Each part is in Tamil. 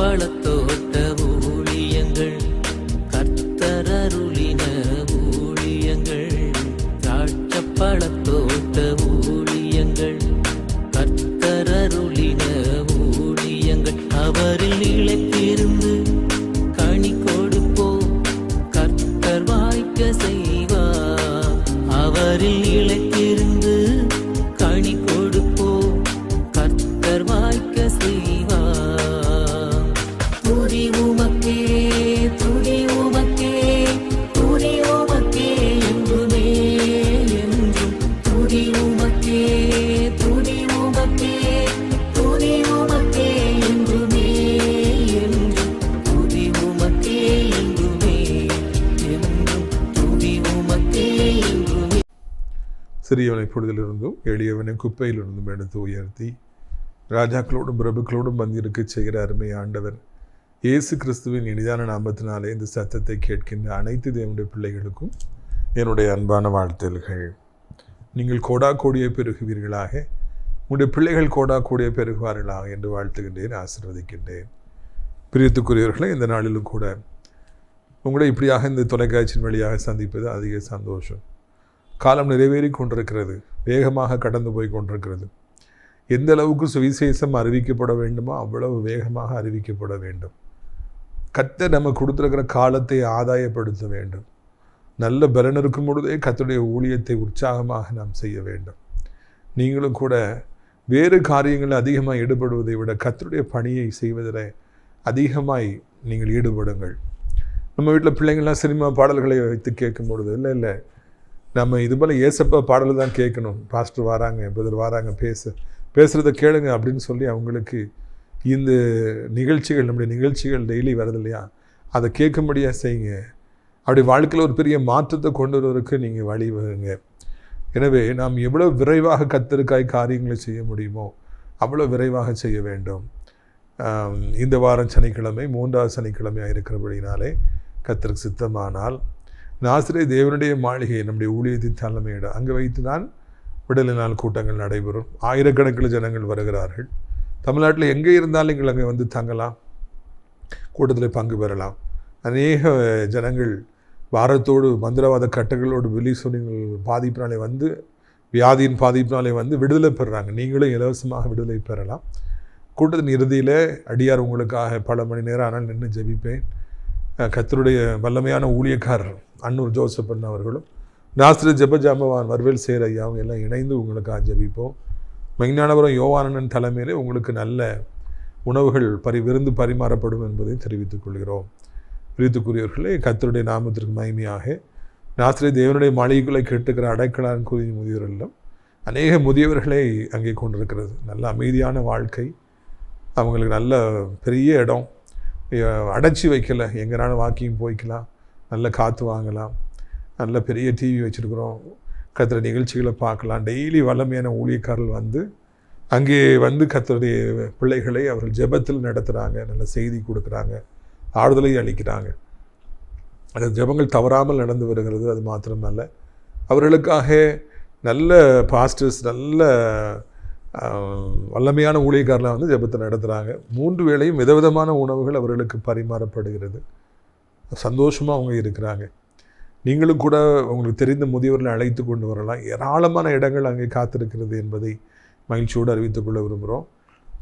பழத்தோ எளியவனை குப்பையிலிருந்தும் எடுத்து உயர்த்தி ராஜாக்களோடும் பிரபுக்களோடும் வந்திருக்க செய்கிற அருமை ஆண்டவர் இயேசு கிறிஸ்துவின் இனிதான நாமத்தினாலே இந்த சத்தத்தை கேட்கின்ற அனைத்து தேவனுடைய பிள்ளைகளுக்கும் என்னுடைய அன்பான வாழ்த்துதல்கள் நீங்கள் கோடா கோடியை பெருகுவீர்களாக உங்களுடைய பிள்ளைகள் கோடா கோடியை பெருகுவார்களாக என்று வாழ்த்துகின்றேன் ஆசிர்வதிக்கின்றேன். பிரியத்துக்குரியவர்களே இந்த நாளிலும் கூட உங்களை இப்படியாக இந்த தொலைக்காட்சியின் வழியாக சந்திப்பது அதிக சந்தோஷம். காலம் நிறைவேறி கொண்டிருக்கிறது. வேகமாக கடந்து போய் கொண்டிருக்கிறது. எந்த அளவுக்கு சுவிசேஷம் அறிவிக்கப்பட வேண்டுமோ அவ்வளவு வேகமாக அறிவிக்கப்பட வேண்டும். கத்தை நம்ம கொடுத்துருக்கிற காலத்தை ஆதாயப்படுத்த வேண்டும். நல்ல பலன் இருக்கும் பொழுதே கத்துடைய ஊழியத்தை உற்சாகமாக நாம் செய்ய வேண்டும். நீங்களும் கூட வேறு காரியங்களில் அதிகமாக ஈடுபடுவதை விட கத்துடைய பணியை செய்வதில் அதிகமாய் நீங்கள் ஈடுபடுங்கள். நம்ம வீட்டில் பிள்ளைங்கள்லாம் சினிமா பாடல்களை வைத்து கேட்கும் பொழுது இல்லை இல்லை நம்ம இது போல் ஏசப்பா பாடல் தான் கேட்கணும். பாஸ்டர் வராங்க பிரதர் வராங்க பேச. பேசுகிறத கேளுங்க அப்படின்னு சொல்லி அவங்களுக்கு இந்த நிகழ்ச்சிகள் நம்முடைய நிகழ்ச்சிகள் டெய்லி வருது இல்லையா? அதை கேட்கும்படியாக செய்யுங்க. அப்படி வாழ்க்கையில் ஒரு பெரிய மாற்றத்தை கொண்டு வருவதற்கு நீங்கள் வழிவகுங்க எனவே நாம் எவ்வளோ விரைவாக கத்தருக்காய் காரியங்களை செய்ய முடியுமோ அவ்வளோ விரைவாக செய்ய வேண்டும். இந்த வாரம் சனிக்கிழமை மூன்றாவது சனிக்கிழமையாக இருக்கிறபடினாலே கத்தருக்கு சித்தமானால் நாசிரே தேவனுடைய மாளிகை நம்முடைய ஊழியத்தின் தலைமையிடம் அங்கே வைத்து தான் விடலை நாள் கூட்டங்கள் நடைபெறும். ஆயிரக்கணக்கில் ஜனங்கள் வருகிறார்கள். தமிழ்நாட்டில் எங்கே இருந்தாலும் நீங்கள் அங்கே வந்து தங்கலாம். கூட்டத்தில் பங்கு பெறலாம். அநேக ஜனங்கள் வாரத்தோடு மந்திரவாத கட்டுகளோடு சொல்லிங்கள் பாதிப்பினாலே வந்து வியாதியின் பாதிப்பினாலே வந்து விடுதலை பெறுறாங்க. நீங்களும் இலவசமாக விடுதலை பெறலாம். கூட்டத்தின் இறுதியில் அடியார் உங்களுக்காக பல மணி நேரம் ஆனால் நின்று ஜெபிப்பேன். கத்தருடைய வல்லமையான ஊழியக்காரர் அன்னூர் ஜோசப்பன் அவர்களும் நாசிர ஜெபஜாம்பவான் வர்வேல் சேர் ஐயாவும் எல்லாம் இணைந்து உங்களுக்காக ஜெபிப்போம். மெய்ஞானபுரம் யோவானன் தலைமையிலே உங்களுக்கு நல்ல உணவுகள் பரி விருந்து பரிமாறப்படும் என்பதை தெரிவித்துக் கொள்கிறோம். பிரித்துக்குரியவர்களே கத்தருடைய நாமத்திற்கு மகிமையாக. நாஸ்திரி தேவனுடைய மாளிகைக்குள்ளே கேட்டுக்கிற அடைக்கலான் கூறிய முதியோரெல்லாம் அநேக முதியவர்களை அங்கே கொண்டிருக்கிறது. நல்ல அமைதியான வாழ்க்கை அவங்களுக்கு நல்ல பெரிய இடம். அடைச்சி வைக்கலை. எங்கேனாலும் வாக்கிங் போய்க்கலாம். நல்ல காற்று வாங்கலாம். நல்ல பெரிய டிவி வச்சுருக்குறோம். கத்துற நிகழ்ச்சிகளை பார்க்கலாம். டெய்லி வல்லமையான ஊழியக்காரர்கள் வந்து அங்கே வந்து கத்தருடைய பிள்ளைகளை அவர்கள் ஜெபத்தில் நடத்துகிறாங்க நல்ல செய்தி கொடுக்குறாங்க. ஆறுதலை அளிக்கிறாங்க. அந்த ஜெபங்கள் தவறாமல் நடந்து வருகிறது. அது மாத்திரமல்ல. அவர்களுக்காக நல்ல பாஸ்டர்ஸ் நல்ல வல்லமையான ஊழியக்காரலாம் வந்து ஜபத்தை நடத்துகிறாங்க மூன்று வேளையும் விதவிதமான உணவுகள் அவர்களுக்கு பரிமாறப்படுகிறது. சந்தோஷமாக அவங்க இருக்கிறாங்க. நீங்களும் கூட உங்களுக்கு தெரிந்த முதியவர்களை அழைத்து கொண்டு வரலாம். ஏராளமான இடங்கள் அங்கே காத்திருக்கிறது என்பதை மகிழ்ச்சியோடு அறிவித்துக் கொள்ள விரும்புகிறோம்.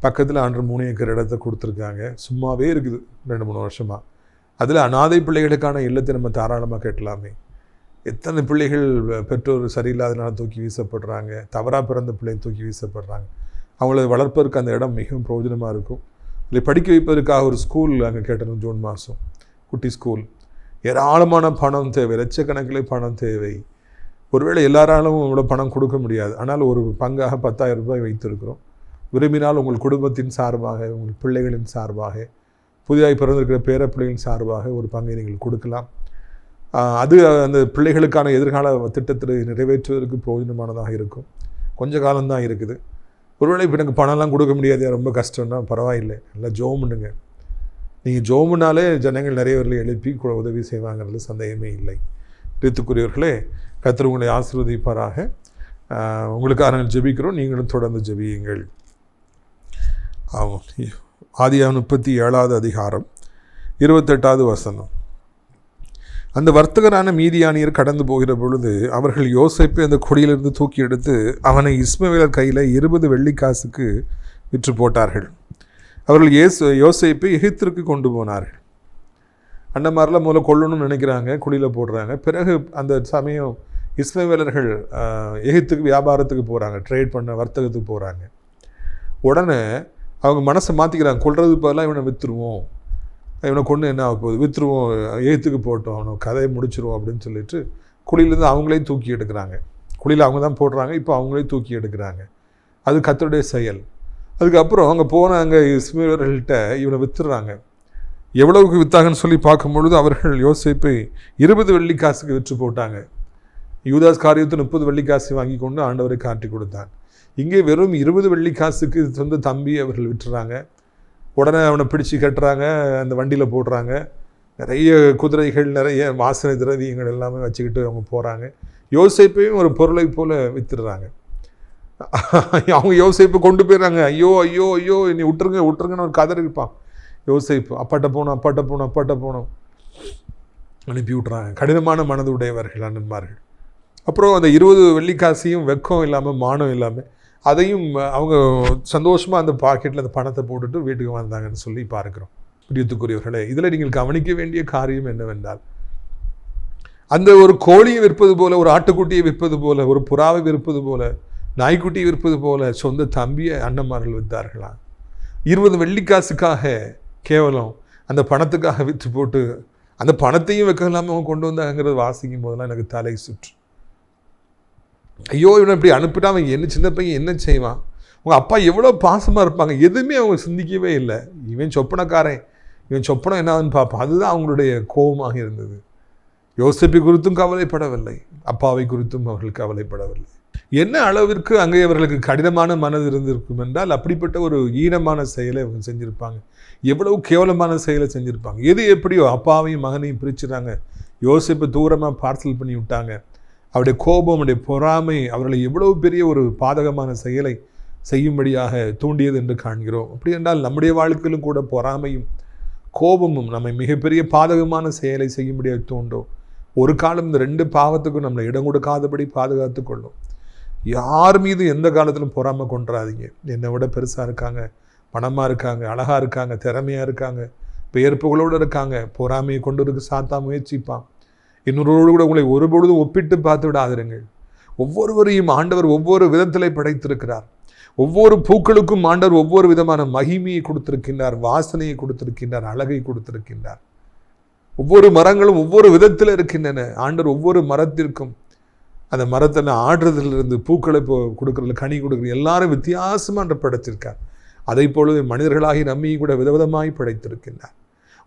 பக்கத்தில் ஆண்டு மூணு ஏக்கர் இடத்த கொடுத்துருக்காங்க. சும்மாவே இருக்குது ரெண்டு மூணு வருஷமாக அதில் அனாதை பிள்ளைகளுக்கான இல்லத்தை நம்ம தாராளமாக கட்டலாமே. எத்தனை பிள்ளைகள் பெற்றோர் சரியில்லாதனால தூக்கி வீசப்படுறாங்க? தவறாக பிறந்த பிள்ளைங்க தூக்கி வீசப்படுறாங்க. அவங்கள வளர்ப்பதற்கு அந்த இடம் மிகவும் பிரயோஜனமாக இருக்கும். இல்லை படிக்க வைப்பதற்காக ஒரு ஸ்கூல் அங்கே கேட்டணும் ஜூன் மாதம் குட்டி ஸ்கூல் ஏராளமான பணம் தேவை. லட்சக்கணக்கில் பணம் தேவை. ஒருவேளை எல்லாராலும் உங்களோட பணம் கொடுக்க முடியாது. ஆனால் ஒரு பங்காக பத்தாயிரம் ரூபாய் வைத்திருக்கிறோம். விரும்பினால் உங்கள் குடும்பத்தின் சார்பாக உங்கள் பிள்ளைகளின் சார்பாக புதிதாக பிறந்திருக்கிற பேர பிள்ளைகளின் சார்பாக ஒரு பங்கை நீங்கள் கொடுக்கலாம். அது அந்த பிள்ளைகளுக்கான எதிர்கால திட்டத்தை நிறைவேற்றுவதற்கு பிரயோஜனமானதாக இருக்கும். கொஞ்ச காலம்தான் இருக்குது. ஒருவேளை இப்போ எனக்கு பணம்லாம் கொடுக்க முடியாது ரொம்ப கஷ்டம்னா பரவாயில்லை. நல்லா ஜோம் பண்ணுங்க நீங்கள் ஜோமுனாலே ஜனங்கள் நிறையவர்களை எழுப்பி உதவி செய்வாங்கிறது சந்தேகமே இல்லை. ரித்துக்குரியவர்களே கர்த்தர் உங்களை ஆசீர்வதிப்பாராக. உங்களுக்காக நாங்கள் ஜெபிக்கிறோம். நீங்களும் தொடர்ந்து ஜெபியுங்கள். ஆமாம். ஆதியா முப்பத்தி ஏழாவது அதிகாரம் இருபத்தெட்டாவது வசனம். அந்த வர்த்தகரான மீதியானியர் கடந்து போகிற பொழுது அவர்கள் யோசிப்பை அந்த கொடியிலிருந்து தூக்கி எடுத்து அவனை இஸ்மவேலர் கையில் இருபது வெள்ளிக்காசுக்கு விற்று போட்டார்கள். அவர்கள் ஏசு யோசிப்பை எகிப்திற்கு கொண்டு போனார்கள். அந்த மாதிரிலாம் முதல்ல கொல்லணும்னு நினைக்கிறாங்க குழியில் போடுறாங்க. பிறகு அந்த சமயம் இஸ்மவேலர்கள் எகிப்துக்கு வியாபாரத்துக்கு போகிறாங்க ட்ரேட் பண்ண வர்த்தகத்துக்கு போகிறாங்க உடனே அவங்க மனசை மாற்றிக்கிறாங்க கொல்றது பதிலாக இவனை விற்றுருவோம் இவனை கொண்டு என்ன ஆக போகுது? விற்றுருவோம் எழுத்துக்கு போட்டோம் அவனை கதையை முடிச்சிருவோம் அப்படின்னு சொல்லிட்டு குழியிலேருந்து அவங்களே தூக்கி எடுக்கிறாங்க. குழியில் அவங்க தான் போடுறாங்க இப்போ அவங்களே தூக்கி எடுக்கிறாங்க. அது கத்தருடைய செயல். அதுக்கப்புறம் அங்கே போன அங்கே இஸ்மீரர்கள்ட்ட இவனை வித்துடுறாங்க எவ்வளவுக்கு வித்தாங்கன்னு சொல்லி பார்க்கும் பொழுது அவர்கள் யோசிப்பை இருபது வெள்ளி காசுக்கு விற்று போட்டாங்க. யூதாஸ் காரியத்தை முப்பது வெள்ளிக்காசு வாங்கி கொண்டு ஆண்டவரை காட்டி கொடுத்தான். இங்கே வெறும் இருபது வெள்ளி காசுக்கு சொந்த தம்பி அவர்கள் விட்டுறாங்க உடனே அவனை பிடிச்சு கட்டுறாங்க அந்த வண்டியில் போடுறாங்க. நிறைய குதிரைகள் நிறைய வாசனை திரவியங்கள் எல்லாமே வச்சுக்கிட்டு அவங்க போகிறாங்க யோசிப்பையும் ஒரு பொருளை போல் வித்துடுறாங்க. அவங்க யோசிப்பு கொண்டு போயிடுறாங்க. ஐயோ ஐயோ ஐயோ நீ விட்டுருங்க விட்டுருங்கன்னு ஒரு கதறி இருப்பான். யோசிப்பு அப்பாட்ட போகணும் அப்பாட்ட போகணும் அப்பாட்ட போகணும். அனுப்பி விட்றாங்க கடினமான மனது உடையவர்கள் அண்ணன்மார்கள் அப்புறம் அந்த இருபது வெள்ளிக்காசையும் வெக்கம் இல்லாமல் மானம் இல்லாமல் அதையும் அவங்க சந்தோஷமாக அந்த பாக்கெட்டில் அந்த பணத்தை போட்டுட்டு வீட்டுக்கு வந்தாங்கன்னு சொல்லி பார்க்குறோம். பிரியத்துக்குரியவர்களே இதில் நீங்கள் கவனிக்க வேண்டிய காரியம் என்னவென்றால் அந்த ஒரு கோழியை விற்பது போல ஒரு ஆட்டுக்குட்டியை விற்பது போல ஒரு புறாவை விற்பது போல நாய்க்குட்டியை விற்பது போல சொந்த தம்பியை அண்ணன்மார்கள் விற்றார்களா இருபது வெள்ளிக்காசுக்காக கேவலம் அந்த பணத்துக்காக விற்று போட்டு அந்த பணத்தையும் வைக்கலாமல் அவங்க கொண்டு வந்தாங்கிறது வாசிக்கும் போதெல்லாம் எனக்கு தலை சுற்று. ஐயோ இவனை இப்படி அனுப்பிட்டா அவன் என்ன சின்ன பையன் என்ன செய்வான்? உங்கள் அப்பா எவ்வளோ பாசமாக இருப்பாங்க. எதுவுமே அவங்க சிந்திக்கவே இல்லை. இவன் சொப்பனக்காரன். இவன் சொப்பனம் என்னன்னு பார்ப்பான் அதுதான் அவங்களுடைய கோபமாக இருந்தது. யோசிப்பை குறித்தும் கவலைப்படவில்லை. அப்பாவை குறித்தும் அவர்கள் கவலைப்படவில்லை. என்ன அளவிற்கு அங்கே அவர்களுக்கு கடினமான மனது இருந்திருக்கும் என்றால் அப்படிப்பட்ட ஒரு ஈனமான செயலை அவங்க செஞ்சுருப்பாங்க. எவ்வளவு கேவலமான செயலை செஞ்சுருப்பாங்க. எது எப்படியோ அப்பாவையும் மகனையும் பிரிச்சுறாங்க யோசிப்பை தூரமாக பார்சல் பண்ணி விட்டாங்க அவருடைய கோபம் அவருடைய பொறாமை அவர்களை எவ்வளவு பெரிய ஒரு பாதகமான செயலை செய்யும்படியாக தூண்டியது என்று காண்கிறோம். அப்படி என்றால் நம்முடைய வாழ்க்கையிலும் கூட பொறாமையும் கோபமும் நம்மை மிகப்பெரிய பாதகமான செயலை செய்யும்படியாக தூண்டும். ஒரு காலம் இந்த ரெண்டு பாவத்துக்கும் நம்மளை இடம் கொடுக்காதபடி பாதுகாத்து கொள்ளும். யார் மீது எந்த காலத்திலும் பொறாமை கொண்டுறாதீங்க என்னை விட பெருசாக இருக்காங்க பணமாக இருக்காங்க அழகாக இருக்காங்க திறமையாக இருக்காங்க பெயர்ப்புகளோடு இருக்காங்க பொறாமையை கொண்டு இருக்க சாத்தா முயற்சிப்பான். இன்னொருவரோடு கூட உங்களை ஒருபொழுதும் ஒப்பிட்டு பார்த்து விடாதிருங்கள். ஒவ்வொருவரையும் ஆண்டவர் ஒவ்வொரு விதத்திலே படைத்திருக்கிறார். ஒவ்வொரு பூக்களுக்கும் ஆண்டவர் ஒவ்வொரு விதமான மகிமையை கொடுத்திருக்கின்றார் வாசனையை கொடுத்திருக்கின்றார் அழகை கொடுத்திருக்கின்றார். ஒவ்வொரு மரங்களும் ஒவ்வொரு விதத்தில் இருக்கின்றன. ஆண்டவர் ஒவ்வொரு மரத்திற்கும் அந்த மரத்தில் ஆடுறதுலேருந்து பூக்களை இப்போ கொடுக்குறதுல கனி கொடுக்குறது எல்லாரும் வித்தியாசமாக படைத்திருக்கார். அதை போலவே மனிதர்களாகி நம்மையும் கூட விதவிதமாய் படைத்திருக்கின்றார்.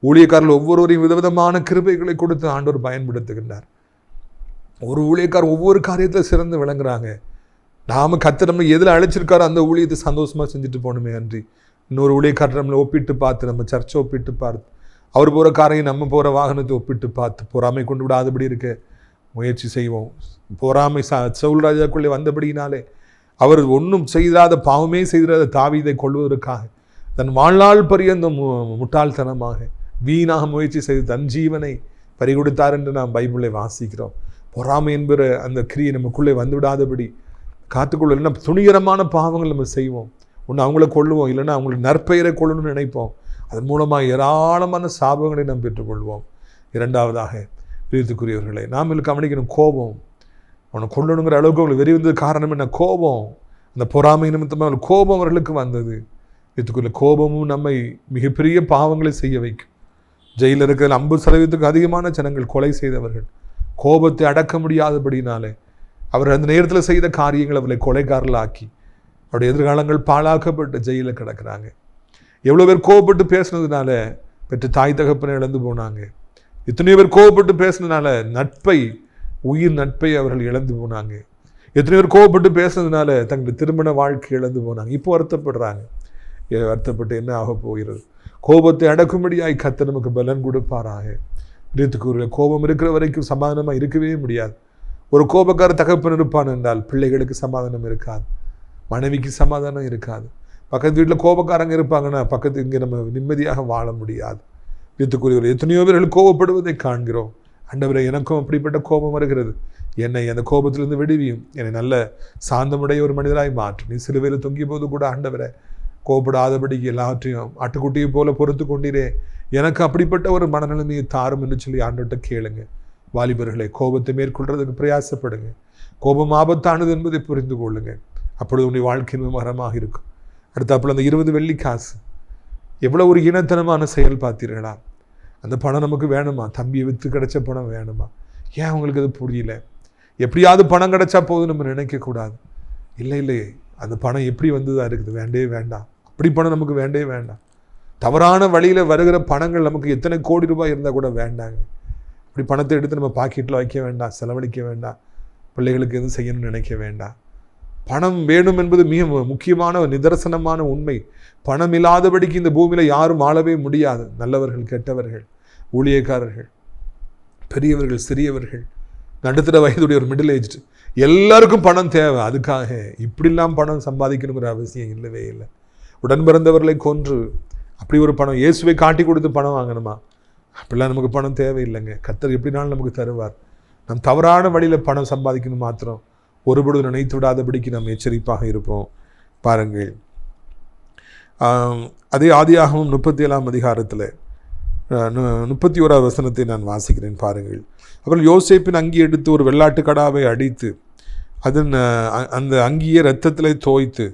ஊழியக்காரர்கள் ஒவ்வொருவரையும் விதவிதமான கிருபைகளை கொடுத்து ஆண்டவர் பயன்படுத்துகின்றார். ஒரு ஊழியக்காரர் ஒவ்வொரு காரியத்தில் சிறந்து விளங்குறாங்க. நாம் கத்து நம்ம எதில் அழைச்சிருக்காரோ அந்த ஊழியத்தை சந்தோஷமாக செஞ்சுட்டு போகணுமே அன்றி இன்னொரு ஊழியக்காரர் நம்மளை ஒப்பிட்டு பார்த்து நம்ம சர்ச்சை ஒப்பிட்டு பார்த்து அவர் போகிற காரையும் நம்ம போகிற வாகனத்தை ஒப்பிட்டு பார்த்து பொறாமை கொண்டு விடாதபடி இருக்க முயற்சி செய்வோம். பொறாமை ச சவுல் ராஜாக்குள்ளே வந்தபடியினாலே அவர் ஒன்றும் செய்தாத பாவமே செய்திடாத தாவிதை கொள்வதற்காக தன் வாழ்நாள் பரியந்தம் மு- முட்டாள்தனமாக வீணாக முயற்சி செய்து தன் ஜீவனை பறிகொடுத்தார் என்று நாம் பைபிளை வாசிக்கிறோம். பொறாமை என்கிற அந்த கிரியை நமக்குள்ளே வந்து விடாதபடி காத்துக்கொள்ள இல்லைன்னா துணிகரமான பாவங்கள் நம்ம செய்வோம். ஒன்று அவங்கள கொள்ளுவோம் இல்லைன்னா அவங்களுக்கு நற்பெயரை கொள்ளணும்னு நினைப்போம். அதன் மூலமாக ஏராளமான சாபங்களை நாம் பெற்றுக்கொள்வோம். இரண்டாவதாக பிரித்துக்குரியவர்களே நாம் இதில் கவனிக்கணும் கோபம். அவனை கொள்ளணுங்கிற அளவுக்கு அவங்களுக்கு வெறி வந்தது காரணம் என்ன? கோபம். அந்த பொறாமை நிமித்தமாக கோபம் அவர்களுக்கு வந்தது. இதுக்குள்ள கோபமும் நம்மை மிகப்பெரிய பாவங்களை செய்ய வைக்கும். ஜெயிலில் இருக்கிற ஐம்பது சதவீதத்துக்கு அதிகமான ஜனங்கள் கொலை செய்தவர்கள். கோபத்தை அடக்க முடியாதபடினாலே அவர் அந்த நேரத்தில் செய்த காரியங்கள் அவர்களை கொலைக்காரர்களாக்கி அவருடைய எதிர்காலங்கள் பாழாக்கப்பட்டு ஜெயிலில் கிடக்கிறாங்க. எவ்வளோ பேர் கோவப்பட்டு பேசுனதுனால பெற்ற தாய் தகப்பனை இழந்து போனாங்க. எத்தனையோ பேர் கோவப்பட்டு பேசுனதுனால நட்பை உயிர் நட்பை அவர்கள் இழந்து போனாங்க. எத்தனையோ பேர் கோவப்பட்டு பேசுனதுனால தங்களுடைய திருமண வாழ்க்கை இழந்து போனாங்க. இப்போ வருத்தப்படுறாங்க. வருத்தப்பட்டு என்ன ஆக போகிறது? கோபத்தை அடக்கும்படியாய் கத்த நமக்கு பலன் கொடுப்பாராக. பிரியத்துக்குரிய கோபம் இருக்கிற வரைக்கும் சமாதானமாக இருக்கவே முடியாது. ஒரு கோபக்கார தகப்பன் இருப்பான் என்றால் பிள்ளைகளுக்கு சமாதானம் இருக்காது. மனைவிக்கு சமாதானம் இருக்காது. பக்கத்து வீட்டில் கோபக்காரங்க இருப்பாங்கன்னா பக்கத்து இங்கே நம்ம நிம்மதியாக வாழ முடியாது. வித்துக்குரியவர் எத்தனையோ பேர்கள் கோபப்படுவதை காண்கிறோம். அண்டவரை எனக்கும் அப்படிப்பட்ட கோபம் வருகிறது. என்னை அந்த கோபத்திலிருந்து விடுவியும். என்னை நல்ல சாந்தமுடைய ஒரு மனிதராய் மாற்றும் நீ சிலுவையில் தொங்கிய போது கூட ஆண்டவரை கோபப்படாதபடிக்கு எல்லாவற்றையும் அட்டுக்குட்டியை போல பொறுத்து கொண்டீரே. எனக்கு அப்படிப்பட்ட ஒரு மனநிலைமையை தாரும் என்று சொல்லி ஆண்டவர்கிட்ட கேளுங்க. வாலிபர்களை கோபத்தை மேற்கொள்றதுக்கு பிரயாசப்படுங்க. கோபம் ஆபத்தானது என்பதை புரிந்து கொள்ளுங்க. அப்பொழுது உன்னுடைய வாழ்க்கையின் மரமாக இருக்கும். அடுத்தாப்புல அந்த இருபது வெள்ளி காசு. எவ்வளோ ஒரு இனத்தனமான செயல் பார்த்தீர்களா? அந்த பணம் நமக்கு வேணுமா? தம்பியை விற்று கிடைச்ச பணம் வேணுமா? ஏன் அவங்களுக்கு அது புரியல? எப்படியாவது பணம் கிடைச்சா போதும் நம்ம நினைக்கக்கூடாது. இல்லை இல்லை. அந்த பணம் எப்படி வந்ததாக இருக்குது? வேண்டே வேண்டாம். அப்படி பணம் நமக்கு வேண்டே வேண்டாம். தவறான வழியில் வருகிற பணங்கள் நமக்கு எத்தனை கோடி ரூபாய் இருந்தால் கூட வேண்டாங்க. இப்படி பணத்தை எடுத்து நம்ம பாக்கெட்டில் வைக்க வேண்டாம் செலவழிக்க வேண்டாம். பிள்ளைகளுக்கு எதுவும் செய்யணும்னு நினைக்க வேண்டாம். பணம் வேணும் என்பது மிக முக்கியமான ஒரு நிதர்சனமான உண்மை. பணம் இல்லாதபடிக்கு இந்த பூமியில் யாரும் ஆளவே முடியாது. நல்லவர்கள் கெட்டவர்கள் ஊழியக்காரர்கள் பெரியவர்கள் சிறியவர்கள். நடுத்தர வயதுடைய ஒரு மிடில் ஏஜ்டு எல்லாருக்கும் பணம் தேவை. அதுக்காக இப்படிலாம் பணம் சம்பாதிக்கணுங்கிற அவசியம் இல்லவே இல்லை. உடன் பிறந்தவர்களை கொன்று அப்படி ஒரு பணம் இயேசுவை காட்டி கொடுத்து பணம் வாங்கணுமா? அப்படிலாம் நமக்கு பணம் தேவையில்லைங்க. கத்தர் எப்படினாலும் நமக்கு தருவார். நம் தவறான வழியில் பணம் சம்பாதிக்கணும் மாத்திரம். ஒருபொழுது நினைத்து விடாதபடிக்கு நாம் எச்சரிப்பாக இருப்போம். பாருங்கள். அதே ஆதியாகவும் முப்பத்தி ஏழாம் அதிகாரத்தில் முப்பத்தி ஓராவது வசனத்தை நான் வாசிக்கிறேன் பாருங்கள். அப்புறம் யோசேப்பின் அங்கி எடுத்து ஒரு வெள்ளாட்டு கடாவை அடித்து அதன் அந்த அங்கியை ரத்தத்தில் தோய்த்து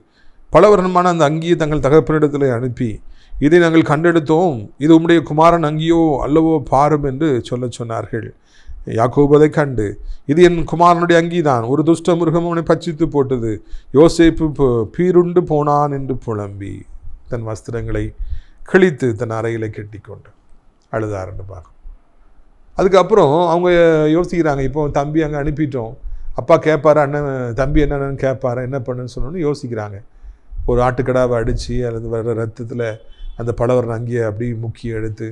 பல வருடமான அந்த அங்கியை தங்கள் தகப்பனிடத்தில் அனுப்பி இதை நாங்கள் கண்டெடுத்தோம். இது உம்முடைய குமாரன் அங்கியோ அல்லவோ பாரும் என்று சொல்லச் சொன்னார்கள். யாக்கோபதை கண்டு இது என் குமாரனுடைய அங்கிதான் ஒரு துஷ்ட மிருகம் அவனை பச்சித்து போட்டது. யோசேப்பு பீருண்டு போனான் என்று புலம்பி தன் வஸ்திரங்களை கிழித்து தன் அறையில் கட்டிக்கொண்டு அழுதாருன்னு பார்க்கும் அதுக்கப்புறம் அவங்க யோசிக்கிறாங்க இப்போ தம்பி அங்கே அனுப்பிட்டோம். அப்பா கேட்பாரு அண்ணன் தம்பி என்னென்னு கேட்பாரு என்ன பண்ணுன்னு சொன்னோன்னு யோசிக்கிறாங்க. ஒரு ஆட்டுக்கடாவை அடித்து அல்லது வர ரத்தத்தில் அந்த பலவரன் அங்கேயே அப்படியே முக்கி எடுத்து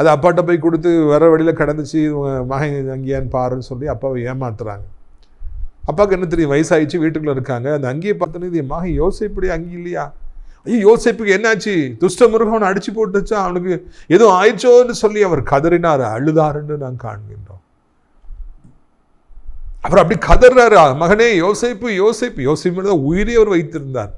அது அப்பாட்ட போய் கொடுத்து வர வழியில் கடந்துச்சு உன் மகன் அங்கேயான்னு பாருன்னு சொல்லி அப்பாவை ஏமாத்துறாங்க. அப்பாவுக்கு என்ன தெரியும்? வயசாயிடுச்சு வீட்டுக்குள்ளே இருக்காங்க. அந்த அங்கேயே பார்த்தோன்னே இது மகன் யோசிப்படி அங்கே இல்லையா? ஐயோ யோசிப்புக்கு என்னாச்சு? துஷ்ட முருகன் அவனை அடிச்சு போட்டுச்சா அவனுக்கு எதுவும் ஆயிடுச்சோன்னு சொல்லி அவர் கதறினார். அழுதாருன்னு நான் காண்கின்றோம். அவர் அப்படி கதறாரு. மகனே யோசிப்பு யோசிப்பு. யோசிப்பு தான் உயிரே அவர் வைத்திருந்தார்.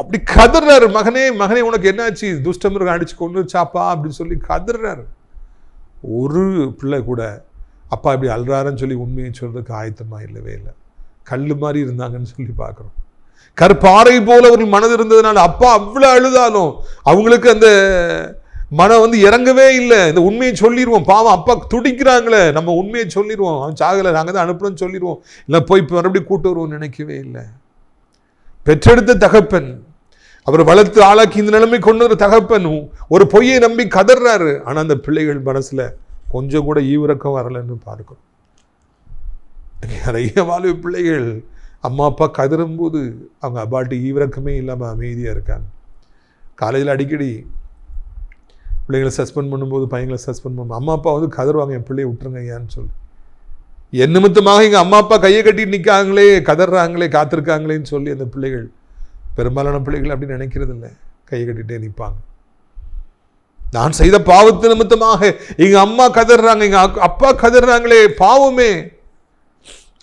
அப்படி கதறாரு. மகனே மகனே உனக்கு என்னாச்சு? துஷ்டமிருகம் அடிச்சு கொண்டு சாப்பா அப்படின்னு சொல்லி கதறாரு. ஒரு பிள்ளை கூட அப்பா இப்படி அல்றாருன்னு சொல்லி உண்மையை சொல்றதுக்கு ஆயத்தமா இல்லவே இல்லை. கல் மாதிரி இருந்தாங்கன்னு சொல்லி பார்க்குறோம். கற்பாறை போல அவர்கள் மனது இருந்ததுனால அப்பா அவ்வளோ அழுதாலும் அவங்களுக்கு அந்த மனம் வந்து இறங்கவே இல்லை. இந்த உண்மையை சொல்லிடுவோம் பாவம் அப்பா துடிக்கிறாங்களே. நம்ம உண்மையை சொல்லிடுவோம் அவன் சாகலை நாங்கள் தான் அனுப்புறோம்னு சொல்லிடுவோம் இல்லை போய் இப்போ மறுபடியும் கூட்டு வருவோம் நினைக்கவே இல்லை. பெற்றெடுத்த தகப்பன் அவர் வளர்த்து ஆளாக்கி இந்த நிலைமை கொண்டு வர தகப்பன் ஒரு பொய்யை நம்பி கதறாரு ஆனா அந்த பிள்ளைகள் மனசுல கொஞ்சம் கூட ஈவிரக்கம் வரலன்னு பார்க்கணும் நிறைய வாழ்வு பிள்ளைகள் அம்மா அப்பா கதறும்போது அவங்க அப்பாட்டு ஈவிரக்கமே இல்லாமல் அமைதியாக இருக்காங்க. காலேஜில் அடிக்கடி பிள்ளைங்களை சஸ்பெண்ட் பண்ணும்போது பையங்களை சஸ்பெண்ட் பண்ணும்போது அம்மா அப்பா வந்து கதறுவாங்க என் பிள்ளையை விட்டுருங்க ஐயான்னு சொல்லி. என் நிமித்தமாக எங்கள் அம்மா அப்பா கையை கட்டி நிற்காங்களே கதறாங்களே காத்திருக்காங்களேன்னு சொல்லி அந்த பிள்ளைகள் பெரும்பாலான பிள்ளைகள் அப்படி நினைக்கிறது இல்லை கை கட்டிகிட்டே நிற்பாங்க. நான் செய்த பாவத்து நிமித்தமாக எங்கள் அம்மா கதறாங்க எங்கள் அப்பா கதறாங்களே பாவமே.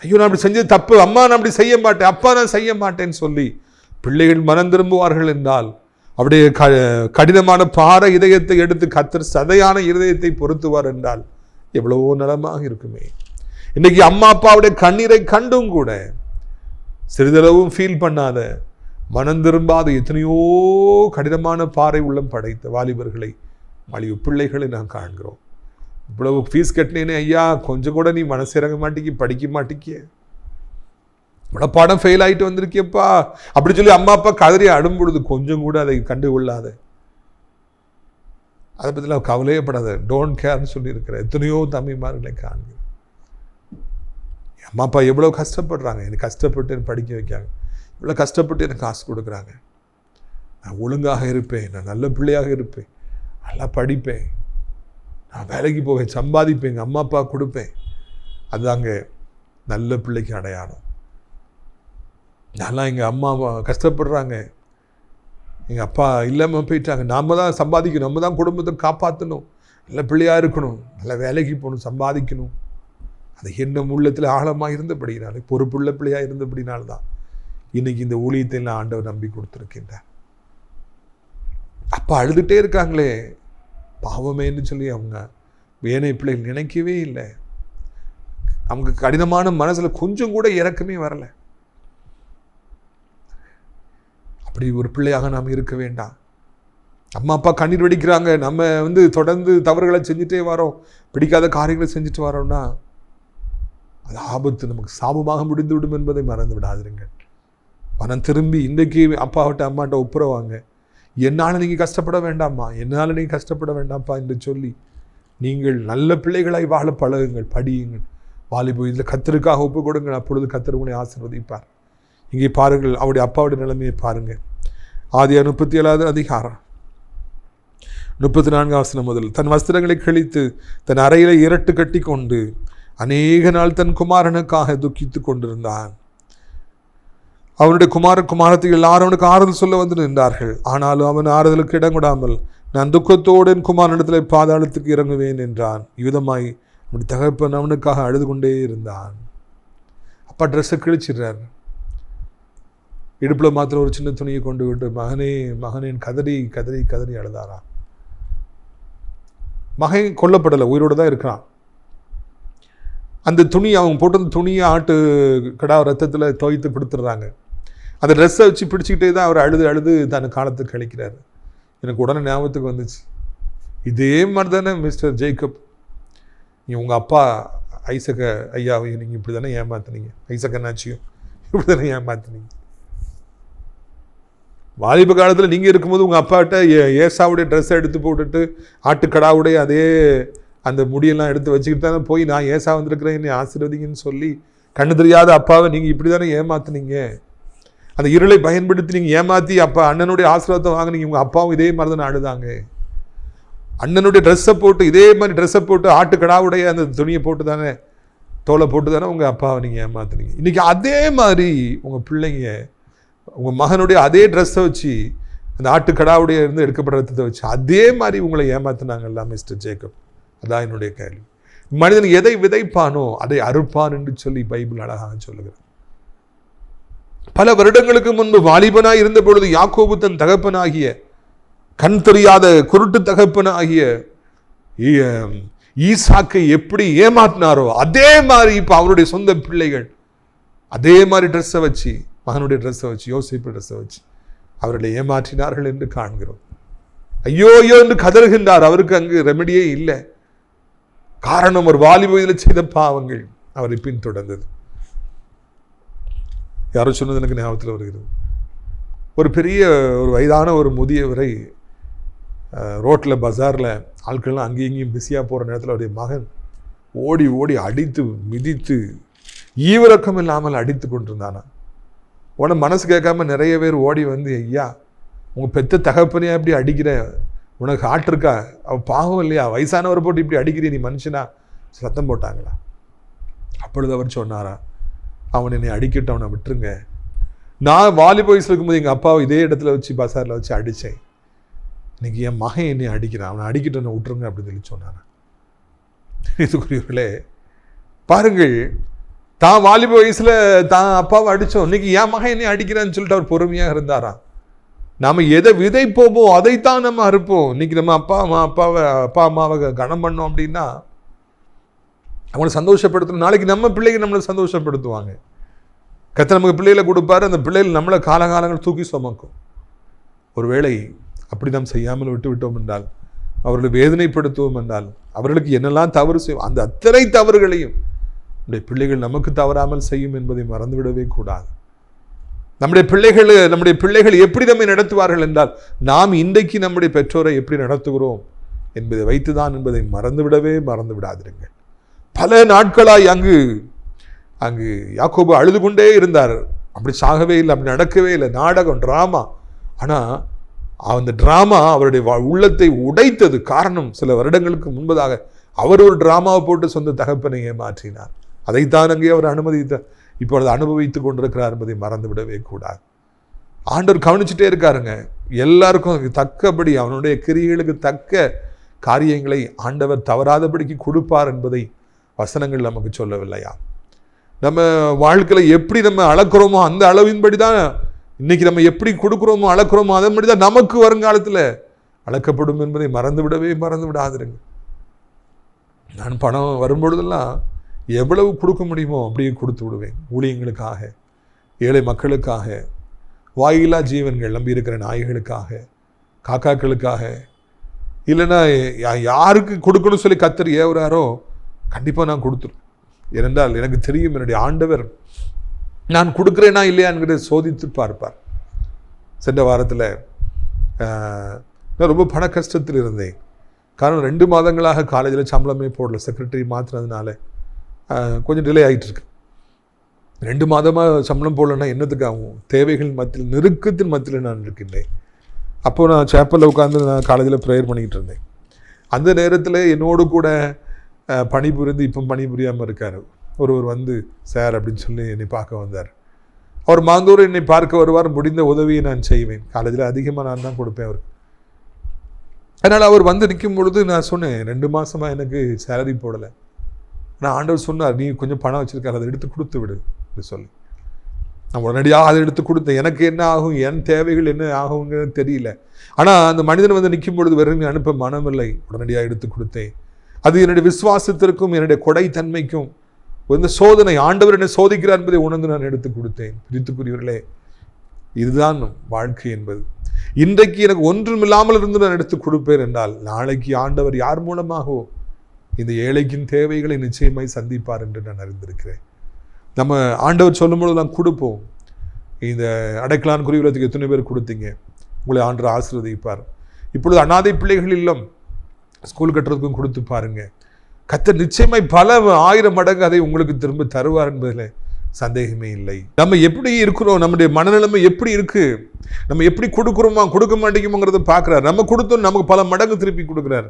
ஐயோ நான் அப்படி செஞ்சது தப்பு. அம்மா நான் அப்படி செய்ய மாட்டேன். அப்பா நான் செய்ய மாட்டேன்னு சொல்லி பிள்ளைகள் மனம் திரும்புவார்கள் என்றால் அப்படியே க கடினமான பார இதயத்தை எடுத்து கத்தர் சதையான இருதயத்தை பொருத்துவார் என்றால் எவ்வளவோ நலமாக இருக்குமே. இன்னைக்கு அம்மா அப்பாவுடைய கண்ணீரை கண்டும் கூட சிறிதளவும் ஃபீல் பண்ணாத மனம் திரும்பாத எத்தனையோ கடினமான பாறை உள்ளம் படைத்த வாலிபர்களை மலிவு பிள்ளைகளை நான் காண்கிறோம். இவ்வளவு ஃபீஸ் கட்டினேனே ஐயா கொஞ்சம் கூட நீ மனசு இறங்க மாட்டிக்கி படிக்க மாட்டேங்கிய. இவ்வளோ பாடம் ஃபெயில் ஆகிட்டு வந்திருக்கியப்பா. அப்படி சொல்லி அம்மா அப்பா கதறி அழும்பொழுது கொஞ்சம் கூட அதை கண்டு கொள்ளாத. அதை பற்றிலாம் கவலையப்படாத. டோன்ட் கேர்னு சொல்லியிருக்கிற எத்தனையோ தம்பிமார்களை காண்கிறேன் அம்மா அப்பா எவ்வளோ கஷ்டப்படுறாங்க. எனக்கு கஷ்டப்பட்டு படிக்க வைக்காங்க இவ்வளோ கஷ்டப்பட்டு எனக்கு காசு கொடுக்குறாங்க. நான் ஒழுங்காக இருப்பேன். நான் நல்ல பிள்ளையாக இருப்பேன். நல்லா படிப்பேன். நான் வேலைக்கு போவேன். சம்பாதிப்பேன். எங்கள் அம்மா அப்பா கொடுப்பேன். அதுதாங்க நல்ல பிள்ளைக்கு அடையாளம். நல்லா எங்கள் அம்மா கஷ்டப்படுறாங்க. எங்கள் அப்பா இல்லாமல் போயிட்டாங்க. நாம தான் சம்பாதிக்கணும். நம்ம தான் குடும்பத்தை காப்பாற்றணும் நல்ல பிள்ளையாக இருக்கணும். நல்ல வேலைக்கு போகணும். சம்பாதிக்கணும். அது எண்ணம் உள்ளத்தில் ஆழமாக இருந்தபடினாலே பொறுப்புள்ள பிள்ளையாக இருந்தபடினால்தான் இன்னைக்கு இந்த ஊழியத்தை எல்லாம் ஆண்டவர் நம்பி கொடுத்துருக்கின்றார். அப்பா அழுதுகிட்டே இருக்காங்களே. பாவமேன்னு சொல்லி அவங்க வேணை பிள்ளைகள் நினைக்கவே இல்லை. அவங்க கடினமான மனசில் கொஞ்சம் கூட இறக்கமே வரலை. அப்படி ஒரு பிள்ளையாக நாம் இருக்க வேண்டாம். அம்மா அப்பா கண்ணீர் வெடிக்கிறாங்க. நம்ம வந்து தொடர்ந்து தவறுகளை செஞ்சுட்டே வரோம். பிடிக்காத காரியங்களை செஞ்சுட்டு வரோம்னா அது ஆபத்து. நமக்கு சாபமாக முடிந்து விடும் என்பதை மறந்து விடாதிருங்கள் பணம் திரும்பி இன்றைக்கு அப்பாவிட்ட அம்மாட்ட ஒப்புறவாங்க என்னால் நீங்கள் கஷ்டப்பட வேண்டாம்மா. என்னால் நீங்கள் கஷ்டப்பட வேண்டாம்ப்பா என்று சொல்லி நீங்கள் நல்ல பிள்ளைகளாய் வாழ பழகுங்கள் படியுங்கள். வாலிபு இதில் கத்தருக்காக ஒப்பு கொடுங்கள். அப்பொழுது கத்தர் உங்களை ஆசிர்வதிப்பார். இங்கே பாருங்கள் அவருடைய அப்பாவுடைய நிலைமையை பாருங்கள். ஆதியா முப்பத்தி ஏழாவது அதிகாரம். முப்பத்தி நான்கு ஆசனம் முதல் தன் வஸ்திரங்களை கிழித்து தன் அறையில் இரட்டு கட்டி கொண்டு அநேக நாள் தன் குமாரனுக்காக துக்கித்து கொண்டிருந்தான். அவனுடைய குமார குமாரத்தில் எல்லாரும் அவனுக்கு ஆறுதல் சொல்ல வந்து நின்றார்கள். ஆனாலும் அவன் ஆறுதலுக்கு இடம் கொடாமல் நான் துக்கத்தோடு என் குமாரனிடத்தில் பாதாளத்துக்கு இறங்குவேன் என்றான். இவ்விதமாய் அவனுடைய தகப்பன் அவனுக்காக அழுது கொண்டே இருந்தான். அப்பா ட்ரெஸ்ஸை கிழிச்சிடுறார். இடுப்பில் மாத்திரம் ஒரு சின்ன துணியை கொண்டு விட்டு மகனே மகனேன் கதறி கதறி கதறி அழுதாரா மகன் கொல்லப்படலை உயிரோடு தான் இருக்கிறான். அந்த துணி அவங்க போட்டிருந்த துணியை ஆட்டு கடா ரத்தத்தில் துவைத்து கொடுத்துட்றாங்க அந்த ட்ரெஸ்ஸை வச்சு பிடிச்சிக்கிட்டே தான் அவர் அழுது அழுது தன் காலத்தை கழிக்கிறாரு. எனக்கு உடனே ஞாபகத்துக்கு வந்துச்சு. இதே மாதிரி தானே மிஸ்டர் ஜேக்கப். நீ உங்கள் அப்பா ஐசக்க ஐயாவையும் நீங்கள் இப்படி தானே ஏமாத்துனீங்க. ஐசக் அண்ணாச்சியும் இப்படி தானே ஏமாத்துனீங்க. வாலிப காலத்தில் நீங்கள் இருக்கும்போது உங்கள் அப்பாட்ட ஏ ஏசாவுடைய ட்ரெஸ்ஸை எடுத்து போட்டுட்டு ஆட்டுக்கடாவுடைய அதே அந்த முடியெல்லாம் எடுத்து வச்சுக்கிட்டு தானே போய் நான் ஏசா வந்திருக்கிறேன் என்னை ஆசீர்வதிங்கன்னு சொல்லி கண்ணு தெரியாத அப்பாவை நீங்கள் இப்படி தானே ஏமாத்துனீங்க. அந்த இருளை பயன்படுத்தி நீங்கள் ஏமாற்றி அப்பா அண்ணனுடைய ஆசீர்வாதத்தை வாங்கினீங்க உங்கள் அப்பாவும் இதே மாதிரி தான் அழுதாங்க அண்ணனுடைய ட்ரெஸ்ஸை போட்டு இதே மாதிரி ட்ரெஸ்ஸை போட்டு ஆட்டுக்கடாவுடைய அந்த துணியை போட்டு தானே தோலை போட்டு தானே உங்கள் அப்பாவை நீங்கள் ஏமாத்துனீங்க. இன்றைக்கி அதே மாதிரி உங்கள் பிள்ளைங்க உங்கள் மகனுடைய அதே ட்ரெஸ்ஸை வச்சு அந்த ஆட்டுக்கடாவுடைய இருந்து எடுக்கப்படுற ரத்தத்தை வச்சு அதே மாதிரி உங்களை ஏமாத்தினாங்கல்ல மிஸ்டர் ஜேக்கப். அதான் என்னுடைய கேள்வி. மனிதன் எதை விதைப்பானோ அதை அறுப்பான் என்று சொல்லி பைபிள் அழகாக சொல்லுகிறது. பல வருடங்களுக்கு முன்பு வாலிபனாய் இருந்த பொழுது யாக்கோபு தன் தகப்பனாகிய கண் தெரியாத குருட்டு தகப்பனாகிய ஈசாக்கை எப்படி ஏமாத்தினாரோ அதே மாதிரி இப்போ அவருடைய சொந்த பிள்ளைகள் அதே மாதிரி ட்ரெஸ்ஸை வச்சு மகனுடைய ட்ரெஸ்ஸை வச்சு யோசிப்பு ட்ரெஸ்ஸை வச்சு அவர்களை ஏமாற்றினார்கள் என்று காண்கிறோம். ஐயோ ஐயோ என்று கதறுகின்றார். அவருக்கு அங்கு ரெமெடியே இல்லை. காரணம் ஒரு வாலிப வயதில் செய்த பாவங்கள் அவரை பின்தொடர்ந்தது. யாரோ சொன்னது எனக்கு ஞாபகத்தில் வருகிறது. ஒரு பெரிய ஒரு வயதான ஒரு முதியவரை ரோட்டில் பஜாரில் ஆட்கள்லாம் அங்கேயும் இங்கேயும் பிஸியாக போகிற நேரத்தில் அவருடைய மகன் ஓடி ஓடி அடித்து மிதித்து ஈவிரக்கம் இல்லாமல் அடித்து கொண்டிருந்தானா? உன மனசு கேட்காம நிறைய பேர் ஓடி வந்து ஐயா உங்கள் பெத்த தகப்பனையா இப்படி அடிக்கிற? உனக்கு ஹார்ட் இருக்கா? அவ பாவம் இல்லையா? வயசானவர் போட்டு இப்படி அடிக்கிறீ நீ மனுஷனா? சத்தம் போட்டாங்களா? அப்பொழுது அவர் சொன்னாரா அவன் என்னை அடிக்கட்டும் அவனை விட்டுருங்க. நான் வாலிப வயசு இருக்கும்போது எங்கள் அப்பாவை இதே இடத்துல வச்சு பசாரில் வச்சு அடித்தேன் இன்னைக்கு என் மகன் என்னை அடிக்கிறான். அவனை அடிக்கிட்டு என்னை விட்டுருங்க அப்படின்னு சொல்லி சொன்னான். இதுக்குரியவர்களே பாருங்கள் தான் வாலிப வயசில் தான் அப்பாவை அடித்தோம் இன்னைக்கு என் மகன் என்னை அடிக்கிறான்னு சொல்லிட்டு அவர் பொறுமையாக இருந்தாராம் நாம் எதை விதைப்போமோ அதைத்தான் நம்ம அறுப்போம். இன்னைக்கு நம்ம அப்பா அம்மா அப்பாவை அப்பா அம்மாவை கனம் பண்ணோம் அப்படின்னா அவங்கள சந்தோஷப்படுத்தணும். நாளைக்கு நம்ம பிள்ளைங்க நம்மளை சந்தோஷப்படுத்துவாங்க. கத்தை நமக்கு பிள்ளைகளை கொடுப்பாரு. அந்த பிள்ளைகள் நம்மளை காலகாலங்கள் தூக்கி சுமக்கும். ஒருவேளை அப்படி நாம் செய்யாமல் விட்டு விட்டோம் என்றால் அவர்களை வேதனைப்படுத்துவோம் என்றால் அவர்களுக்கு என்னெல்லாம் தவறு செய்வோம் அந்த அத்தனை தவறுகளையும் நம்முடைய பிள்ளைகள் நமக்கு தவறாமல் செய்யும் என்பதை மறந்துவிடவே கூடாது. நம்முடைய பிள்ளைகள் நம்முடைய பிள்ளைகள் எப்படி நம்மை நடத்துவார்கள் என்றால் நாம் இன்றைக்கு நம்முடைய பெற்றோரை எப்படி நடத்துகிறோம் என்பதை வைத்துதான் என்பதை மறந்துவிடவே மறந்து விடாதிருங்கள் பல நாட்களாய் அங்கு அங்கு யாக்கோபு அழுது கொண்டே இருந்தார். அப்படி சாகவே இல்லை அப்படி நடக்கவே இல்லை. நாடகம் ட்ராமா ஆனால் அந்த ட்ராமா அவருடைய உள்ளத்தை உடைத்தது காரணம் சில வருடங்களுக்கு முன்பதாக அவர் ஒரு ட்ராமாவை போட்டு சொந்த தகப்பனை ஏமாற்றினார் அதைத்தான் அங்கே அவர் அனுமதித்தார். இப்பொழுது அனுபவித்துக் கொண்டிருக்கிறார் என்பதை மறந்து விடவே கூடாது. ஆண்டவர் கவனிச்சுட்டே இருக்காருங்க. எல்லாருக்கும் தக்கபடி அவனுடைய கிரியைகளுக்கு தக்க காரியங்களை ஆண்டவர் தவறாதபடிக்கு கொடுப்பார் என்பதை வசனங்கள் நமக்கு சொல்லவில்லையா? நம்ம வாழ்க்கையில் எப்படி நம்ம அளக்குறோமோ அந்த அளவின்படி தான் இன்னைக்கு நம்ம எப்படி கொடுக்குறோமோ அளக்குறோமோ அதன்படி தான் நமக்கு வருங்காலத்தில் அளக்கப்படும் என்பதை மறந்து விடவே மறந்து விடாதிருங்க நான் பணம் வரும்பொழுதெல்லாம் எவ்வளவு கொடுக்க முடியுமோ அப்படியே கொடுத்து விடுவேன் ஊழியங்களுக்காக ஏழை மக்களுக்காக வாயிலா ஜீவன்கள் நம்பி இருக்கிற நாய்களுக்காக காக்காக்களுக்காக இல்லைன்னா யா- யாருக்கு கொடுக்கணும்னு சொல்லி கத்தர் ஏவுறாரோ கண்டிப்பாக நான் கொடுத்துருவேன் ஏனென்றால் எனக்கு தெரியும் என்னுடைய ஆண்டவர் நான் கொடுக்குறேனா இல்லையாங்கிறத சோதித்து பார்ப்பார். சென்ற வாரத்தில் நான் ரொம்ப பண கஷ்டத்தில் இருந்தேன். காரணம் ரெண்டு மாதங்களாக காலேஜில் சம்பளமே போடல செக்ரட்டரி மாற்றினதுனால கொஞ்சம் டிலே ஆகிட்டுருக்கு ரெண்டு மாதமாக சம்பளம் போடலன்னா என்னத்துக்கு ஆகும்? தேவைகள் மத்தியில் நெருக்கத்தின் மத்தியில் நான் இருக்கின்றேன். அப்போது நான் சேப்பலில் உட்காந்து நான் காலேஜில் ப்ரேயர் பண்ணிக்கிட்டு இருந்தேன். அந்த நேரத்தில் என்னோடு கூட பணிபுரிந்து இப்போ பணிபுரியாமல் இருக்கார். ஒருவர் வந்து சார் அப்படின்னு சொல்லி என்னை பார்க்க வந்தார். அவர் மாந்தோறும் என்னை பார்க்க வருவார் முடிந்த உதவியை நான் செய்வேன். காலேஜில் அதிகமாக நான் தான் கொடுப்பேன் அவருக்கு. அதனால் அவர் வந்து நிற்கும் பொழுது நான் சொன்னேன் ரெண்டு மாதமாக எனக்கு சேலரி போடலை. ஆனால் ஆண்டவர் சொன்னார் நீ கொஞ்சம் பணம் வச்சுருக்கார் அதை எடுத்து கொடுத்து விடு அப்படி சொல்லி. நான் உடனடியாக அதை எடுத்து கொடுத்தேன். எனக்கு என்ன ஆகும் என் தேவைகள் என்ன ஆகுங்கிறது தெரியல. ஆனால் அந்த மனிதன் வந்து நிற்கும் பொழுது வெறும் அனுப்ப மனமில்லை. உடனடியாக எடுத்து கொடுத்தேன். அது என்னுடைய விசுவாசத்திற்கும் என்னுடைய கொடைத்தன்மைக்கும் இந்த சோதனை ஆண்டவர் என்னை சோதிக்கிறார் என்பதை உணர்ந்து நான் எடுத்து கொடுத்தேன். பிரித்துக்குரியவர்களே இதுதான் வாழ்க்கை என்பது. இன்றைக்கு எனக்கு ஒன்றும் இல்லாமல் இருந்து நான் எடுத்து கொடுப்பேன் என்றால் நாளைக்கு ஆண்டவர் யார் மூலமாகவோ இந்த ஏழைக்கின் தேவைகளை நிச்சயமாய் சந்திப்பார் என்று நான் அறிந்திருக்கிறேன். நம்ம ஆண்டவர் சொல்லும்பொழுது நான் கொடுப்போம். இந்த அடைக்கலான் குறிவிலத்துக்கு எத்தனை பேர் கொடுத்தீங்க? உங்களை ஆண்டு ஆசீர்வதிப்பார். இப்பொழுது அனாதை பிள்ளைகள் இல்லம். ஸ்கூல் கட்டுறதுக்கும் கொடுத்து பாருங்கள் கத்தர் நிச்சயமாய் பல ஆயிரம் மடங்கு அதை உங்களுக்கு திரும்ப தருவார் என்பதில் சந்தேகமே இல்லை. நம்ம எப்படி இருக்கிறோம்? நம்முடைய மனநிலைமை எப்படி இருக்குது நம்ம எப்படி கொடுக்குறோமா? கொடுக்க மாட்டேங்குமோங்கிறத பார்க்குறாரு. நம்ம கொடுத்தோம் நமக்கு பல மடங்கு திருப்பி கொடுக்குறாரு.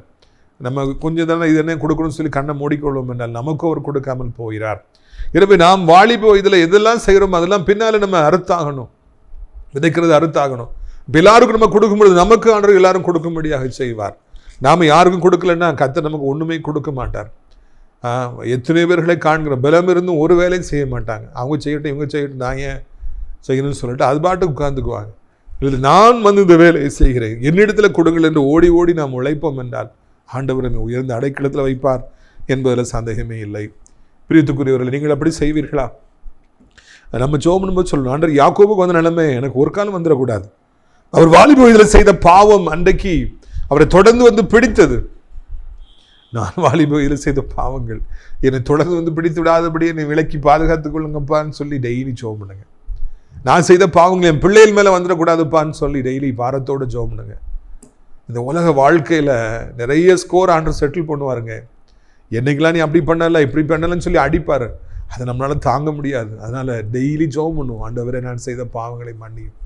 நம்ம கொஞ்சம் தானே இது என்ன கொடுக்கணும்னு சொல்லி கண்ணை மூடிக்கொள்வோம் என்றால் நமக்கு அவர் கொடுக்காமல் போகிறார். எனவே நாம் வாலிப இதில் எதெல்லாம் செய்கிறோமோ அதெல்லாம் பின்னால் நம்ம அறுத்தாகணும். விதைக்கிறது அறுத்தாகணும். இப்போ எல்லாருக்கும் நம்ம கொடுக்கும்பொழுது நமக்கு ஆண்டவர் எல்லாரும் கொடுக்கும்படியாக செய்வார். நாம் யாருக்கும் கொடுக்கலன்னா கத்தை நமக்கு ஒன்றுமே கொடுக்க மாட்டார். எத்தனை பேர்களை காண்கிற பலம் இருந்தும் ஒரு வேலையும் செய்ய மாட்டாங்க. அவங்க செய்யட்டும் இவங்க செய்யட்டும் நான் ஏன் செய்யணும்னு சொல்லிட்டு அது பாட்டுக்கு உட்காந்துக்குவாங்க இல்லை நான் வந்து இந்த வேலையை செய்கிறேன். என்னிடத்தில் கொடுங்கள் என்று ஓடி ஓடி நாம் உழைப்போம் என்றால் ஆண்டவர் நம்மை உயர்ந்த அடைக்கலத்தில் வைப்பார் என்பதில் சந்தேகமே இல்லை. பிரியத்துக்குரியவர்கள் நீங்கள் அப்படி செய்வீர்களா? நம்ம ஜோமனும் போது சொல்லணும். ஆண்டர் யாக்கோபுக்கு வந்த நிலைமை எனக்கு ஒரு காலம் வந்துடக்கூடாது. அவர் வாலிப இதில் செய்த பாவம் அன்றைக்கு அவரை தொடர்ந்து வந்து பிடித்தது. நான் வாலிப செய்த பாவங்கள். என்னை தொடர்ந்து வந்து பிடித்து விடாதபடி என்னை விலக்கி பாதுகாத்துக் கொள்ளுங்கப்பான்னு சொல்லி டெய்லி ஜோம் பண்ணுங்க. நான் செய்த பாவங்கள் என் பிள்ளைகள் மேலே வந்துடக்கூடாதுப்பான்னு சொல்லி டெய்லி பாரத்தோடு ஜோம் பண்ணுங்க. இந்த உலக வாழ்க்கையில் நிறைய ஸ்கோர் ஆண்டு செட்டில் பண்ணுவாருங்க. என்னைக்கெல்லாம் நீ அப்படி பண்ணல இப்படி பண்ணலன்னு சொல்லி அடிப்பார். அதை நம்மளால தாங்க முடியாது. அதனால டெய்லி ஜோம் பண்ணுவோம். ஆண்டவரே நான் செய்த பாவங்களை மன்னியும்.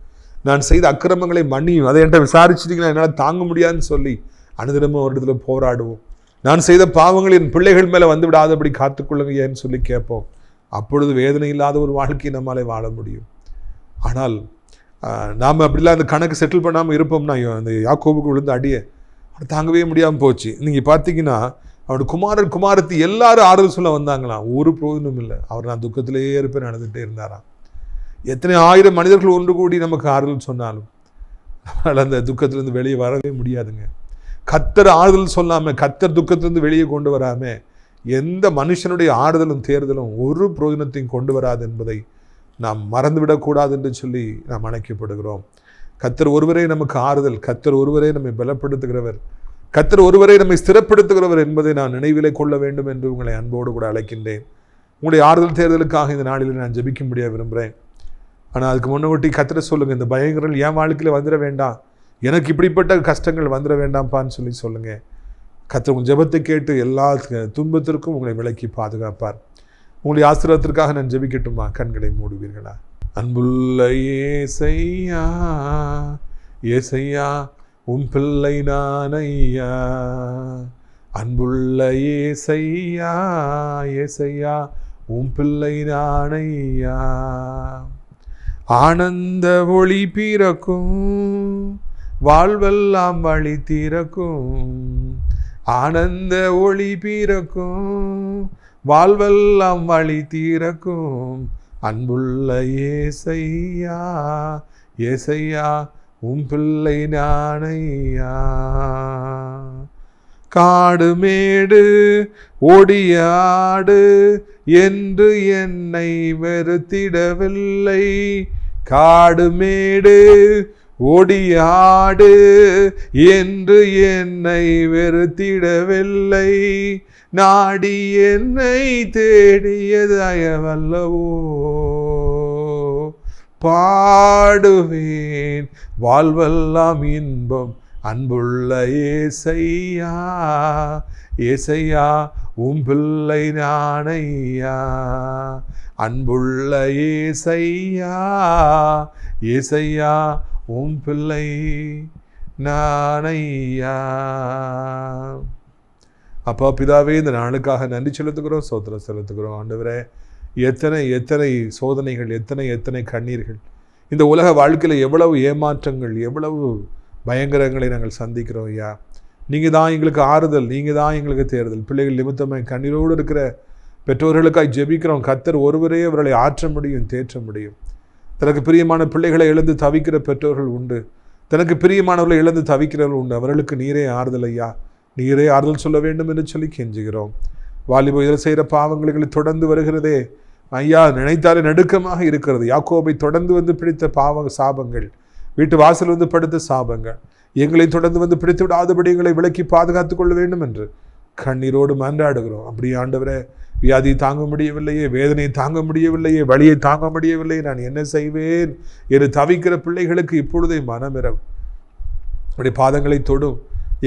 நான் செய்த அக்கிரமங்களை மன்னியும். அதை என்கிட்ட விசாரிச்சிட்டிங்களா என்னால் தாங்க முடியாதுன்னு சொல்லி அனுதினமும் ஒரு இடத்துல போராடுவோம். நான் செய்த பாவங்கள் என் பிள்ளைகள் மேலே வந்து விடாதபடி காத்துக்கொள்ளுங்க ஏன்னு சொல்லி கேட்போம். அப்பொழுது வேதனை இல்லாத ஒரு வாழ்க்கையை நம்மாலே வாழ முடியும். ஆனால் நாம் அப்படிலாம் அந்த கணக்கு செட்டில் பண்ணாமல் இருப்போம்னா அந்த யாக்கோபுக்கு விழுந்த அடியை அவர் தாங்கவே முடியாமல் போச்சு. நீங்கள் பார்த்தீங்கன்னா அவனோட குமாரர் குமாரத்தி எல்லாரும் ஆறுதல் சொல்ல வந்தாங்களாம். ஒரு பிரயோஜனம் இல்லை. அவர் நான் துக்கத்திலேயே இருப்பேன் நடந்துகிட்டே இருந்தாராம். எத்தனை ஆயிரம் மனிதர்கள் ஒன்று கூடி நமக்கு ஆறுதல் சொன்னாலும் நம்மளால் அந்த துக்கத்திலேருந்து வெளியே வரவே முடியாதுங்க. கத்தர் ஆறுதல் சொல்லாமல் கத்தர் துக்கத்திலிருந்து வெளியே கொண்டு வராமல் எந்த மனுஷனுடைய ஆறுதலும் தேர்தலும் ஒரு பிரோஜனத்தையும் கொண்டு வராது என்பதை நாம் மறந்துவிடக்கூடாது என்று சொல்லி நாம் அழைக்கப்படுகிறோம் கத்தர் ஒருவரே நமக்கு ஆறுதல் கத்தர் ஒருவரே நம்மை பலப்படுத்துகிறவர் கத்தர் ஒருவரை நம்மை ஸ்திரப்படுத்துகிறவர் என்பதை நான் நினைவிலே கொள்ள வேண்டும் என்று உங்களை அன்போடு கூட அழைக்கின்றேன். உங்களுடைய ஆறுதல் தேர்தலுக்காக இந்த நாளில் நான் ஜபிக்கும்படியாக விரும்புகிறேன். ஆனால் அதுக்கு முன்னோட்டி கத்திர சொல்லுங்கள் இந்த பயங்கரங்கள் என் வாழ்க்கையில் வந்துட வேண்டாம். எனக்கு இப்படிப்பட்ட கஷ்டங்கள் வந்துட வேண்டாம்ப்பான்னு சொல்லி சொல்லுங்கள் கத்திர உங்கள் ஜெபத்தை கேட்டு எல்லா துன்பத்திற்கும் உங்களை விலக்கி பாதுகாப்பார். உங்களுடைய ஆசீர்வாதத்திற்காக நான் ஜெபிக்கட்டுமா கண்களை மூடுவீர்களா? அன்புள்ள ஏசையா ஏசையா உன் பிள்ளை நான் ஐயா அன்புள்ள ஏசையா ஏசையா உன் பிள்ளை நான் ஐயா ஆனந்த ஒளி பிறக்கும் வாழ்வெல்லாம் வழி திறக்கும். ஆனந்த ஒளி பிறக்கும் வாழ்வெல்லாம் வழி தீரக்கும் அன்புள்ள ஏசையா ஏசையா உன் பிள்ளை நானையா. காடு மேடு ஒடியாடு என்று என்னை வெறுத்திடவில்லை. காடு மேடு ஓடியாடு என்று என்னை வெறுத்திடவில்லை. நாடி என்னை தேடியதயவல்லவோ பாடுவேன் வாழ்வெல்லாம் இன்பம் அன்புள்ள ஏசையா. ஏசையா உம் பிள்ளை நானையா அன்புள்ள ஏசையா ஏசையா உம் பிள்ளை நானையா. அப்பா பிதாவே இந்த நாளுக்காக நன்றி செலுத்துகிறோம் சோத்திரம் செலுத்துகிறோம். ஆண்டவரே எத்தனை எத்தனை சோதனைகள் எத்தனை எத்தனை கண்ணீர்கள். இந்த உலக வாழ்க்கையில் எவ்வளவு ஏமாற்றங்கள் எவ்வளவு பயங்கரங்களை நாங்கள் சந்திக்கிறோம் ஐயா. நீங்கள் தான் எங்களுக்கு ஆறுதல் நீங்கள் தான் எங்களுக்கு தேர்தல் பிள்ளைகள் நிமித்தமாக கண்ணீரோடு இருக்கிற பெற்றோர்களுக்காய் ஜெபிக்கிறோம். கத்தர் ஒருவரே அவர்களை ஆற்ற முடியும் தேற்ற முடியும். தனக்கு பிரியமான பிள்ளைகளை இழந்து தவிக்கிற பெற்றோர்கள் உண்டு. தனக்கு பிரியமானவர்களை இழந்து தவிக்கிறவர்கள் உண்டு. அவர்களுக்கு நீரே ஆறுதல் ஐயா. நீரே ஆறுதல் சொல்ல வேண்டும் என்று சொல்லி கெஞ்சுகிறோம். வாலிப இதில் செய்கிற பாவங்களை தொடர்ந்து வருகிறதே. ஐயா நினைத்தாலே நடுக்கமாக இருக்கிறது. யாக்கோபை தொடர்ந்து வந்து பிடித்த பாவ சாபங்கள் வீட்டு வாசல் வந்து படுத்த சாபங்கள் எங்களை தொடர்ந்து வந்து பிடித்து விடாதபடி எங்களை விலக்கி பாதுகாத்து கொள்ள வேண்டும் என்று கண்ணீரோடு மன்றாடுகிறோம். அப்படி ஆண்டவரே வியாதி தாங்க முடியவில்லையே வேதனையை தாங்க முடியவில்லையே வழியை தாங்க முடியவில்லையே நான் என்ன செய்வேன்? என்று தவிக்கிற பிள்ளைகளுக்கு இப்பொழுதே மனமிரம் அப்படி பாதங்களை தொடும்.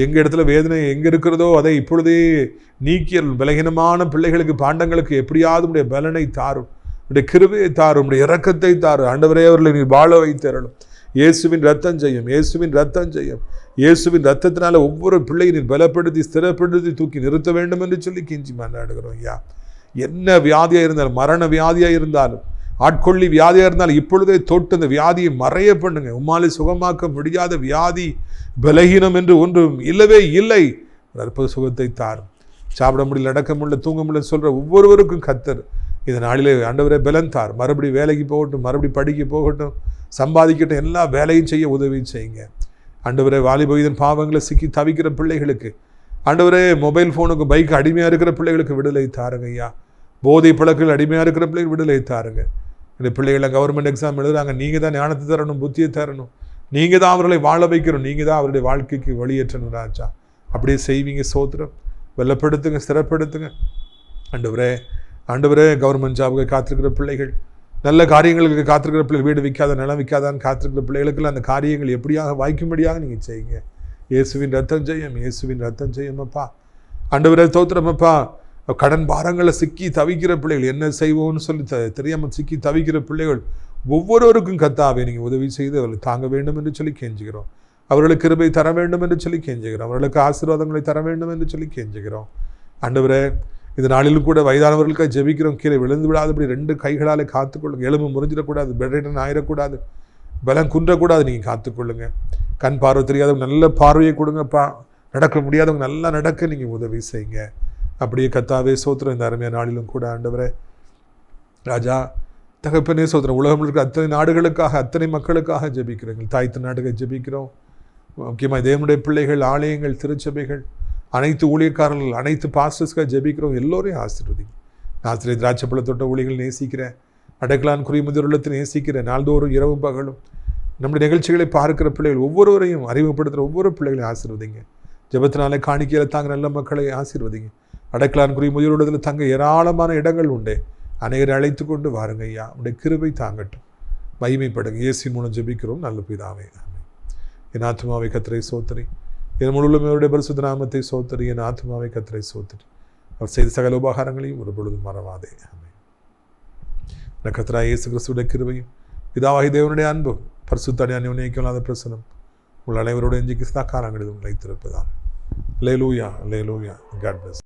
எங்க இடத்துல வேதனை எங்க இருக்கிறதோ அதை இப்பொழுதே நீக்கியல் பலகீனமான பிள்ளைகளுக்கு பாண்டங்களுக்கு எப்படியாவது உடைய பலனை தாரும். உடைய கிருபையை தாரும் உடைய இறக்கத்தை தாரும். ஆண்டவரே அவர்களை நீ வாழ வைத்தரணும் இயேசுவின் ரத்தம் செய்யும் இயேசுவின் ரத்தம் செய்யும் இயேசுவின் ரத்தத்தினால ஒவ்வொரு பிள்ளையை பலப்படுத்தி ஸ்திரப்படுத்தி தூக்கி நிறுத்த வேண்டும் என்று சொல்லி கிஞ்சி மன்னாடுகிறோம் ஐயா. என்ன வியாதியாக இருந்தாலும் மரண வியாதியாக இருந்தாலும் ஆட்கொள்ளி வியாதியாக இருந்தாலும் இப்பொழுதே தொட்டு அந்த வியாதியை மறைய பண்ணுங்க. உம்மாலே சுகமாக்க முடியாத வியாதி பலகீனம் என்று ஒன்றும் இல்லவே இல்லை. அற்புத சுகத்தை தாரும். சாப்பிட முடியல நடக்க முடியல தூங்க முடியல சொல்கிற ஒவ்வொருவருக்கும் கத்தர் இந்த நாளிலே ஆண்டவரே பலன் தார் மறுபடியும் வேலைக்கு போகட்டும் மறுபடியும் படிக்க போகட்டும் சம்பாதிக்கட்டும் எல்லா வேலையும் செய்ய உதவியும் செய்யுங்க. ஆண்டவரே வாலிப பாவங்களை சிக்கி தவிக்கிற பிள்ளைகளுக்கு ஆண்டவரே மொபைல் ஃபோனுக்கு பைக் அடிமையாக இருக்கிற பிள்ளைகளுக்கு விடுதலை தாருங்க ஐயா போதை பழக்கில் அடிமையாக இருக்கிற பிள்ளைகள் விடுதலை தாருங்க. இந்த பிள்ளைகளை கவர்மெண்ட் எக்ஸாம் எழுதுறாங்க. நீங்கள் தான் ஞானத்தை தரணும் புத்தியை தரணும். நீங்கள் தான் அவர்களை வாழ வைக்கணும். நீங்கள் தான் அவருடைய வாழ்க்கைக்கு வழியேற்றணும் ராஜா. அப்படியே செய்வீங்க சோத்திரம். வெள்ளப்படுத்துங்க ஸ்திரப்படுத்துங்க. ஆண்டவரே ஆண்டவரே கவர்மெண்ட் ஜாபுக்கு காத்திருக்கிற பிள்ளைகள். நல்ல காரியங்களுக்கு காத்திருக்கிற பிள்ளைகள். வீடு விற்காத நிலம் விற்காதான்னு காத்திருக்கிற பிள்ளைகளுக்கெல்லாம் அந்த காரியங்கள் எப்படியாக வாய்க்கும்படியாக நீங்கள் செய்யுங்க. இயேசுவின் ரத்தம் செய்யும் இயேசுவின் ரத்தம் செய்யும் அப்பா. ஆண்டவரே தோத்திரமப்பா கடன் பாரங்களை சிக்கி தவிக்கிற பிள்ளைகள் என்ன செய்வோம்னு சொல்லி த தெரியாமல் சிக்கி தவிக்கிற பிள்ளைகள் ஒவ்வொருவருக்கும் கத்தாவே நீங்கள் உதவி செய்து அவர்களை தாங்க வேண்டும் என்று சொல்லி கெஞ்சுகிறோம். அவர்களுக்கு கிருபை தர வேண்டும் என்று சொல்லி கெஞ்சுகிறோம். அவர்களுக்கு ஆசீர்வாதங்களை தர வேண்டும் என்று சொல்லி கெஞ்சுகிறோம். ஆண்டவரே இந்த நாளிலும் கூட வயதானவர்களுக்காக ஜெபிக்கிறோம். கீழே விழுந்து விடாதபடி ரெண்டு கைகளால் காத்துக்கொள்ளுங்க. எலும்பு முறிஞ்சிடக்கூடாது பெட்ரைடன் ஆயிடக்கூடாது பலம் குன்றக்கூடாது நீங்கள் காத்துக்கொள்ளுங்க. கண் பார்வை தெரியாதவங்க நல்ல பார்வையை கொடுங்கப்பா நடக்க முடியாதவங்க நல்லா நடக்க நீங்கள் உதவி செய்யுங்க. அப்படியே கத்தாவே சோத்திரம் இந்த அருமையான நாளிலும் கூட ஆண்டவரே. ராஜா தகப்பனே சோத்திரம். உலகம் இருக்கிற அத்தனை நாடுகளுக்காக அத்தனை மக்களுக்காக ஜெபிக்கிறீங்க தாய்த்து நாடுகள் ஜெபிக்கிறோம். முக்கியமாக தேவனுடைய பிள்ளைகள் ஆலயங்கள் திருச்சபைகள் அனைத்து ஊழியக்காரர்கள் அனைத்து பாஸ்டர்ஸ்க்காக ஜெபிக்கிறோம். எல்லோரையும் ஆசீர்வதிங்க. ஆசிரியர் திராட்சை பழத்தோட்ட ஊழிகள் நேசிக்கிறேன். அடைக்கலான் குறிமுதிருள்ளத்தை நேசிக்கிறேன். நாள்தோறும் இரவும் பகலும். நம்முடைய நிகழ்ச்சிகளை பார்க்கிற பிள்ளைகள் ஒவ்வொருவரையும் அறிமுகப்படுத்துகிற ஒவ்வொரு பிள்ளைகளையும் ஆசீர்வதிங்க. ஜபத்தினாலே காணிக்கையில் தாங்க நல்ல மக்களை ஆசீர்வதிங்க. அடக்கலான் குறி முதியோடத்தில் தங்க ஏராளமான இடங்கள் உண்டு. அனைவரை அழைத்து கொண்டு வாருங்க ஐயா. உடைய கிருபை தாங்கட்டும். மகிமைப்படுங்க. இயேசி மூலம் ஜெபிக்கிறோம். நல்ல பிதாவே. என் ஆத்மாவை கத்திரை சோத்திரி. என் முழுவதும் அவருடைய பரிசுத்த நாமத்தை சோத்திரி. என் ஆத்மாவை கத்திரை சோத்திரி. அவர் செய்த சகல உபகாரங்களையும் ஒரு பொழுதும் மறவாதே. ஆமென். கத்திரா இயேசு கிறிஸ்துடைய கிருபையும் பிதாவாகி தேவனுடைய அன்பும் பரிசுத்தாடி அந்யோன்யக்கலாத பிரசனம் உங்கள் அனைவரோட எஞ்சி கிறிஸ்தா காரங்களிலும் நிலைத்திருப்பதான் லேலூயா லேலூயா காட் பிளஸ்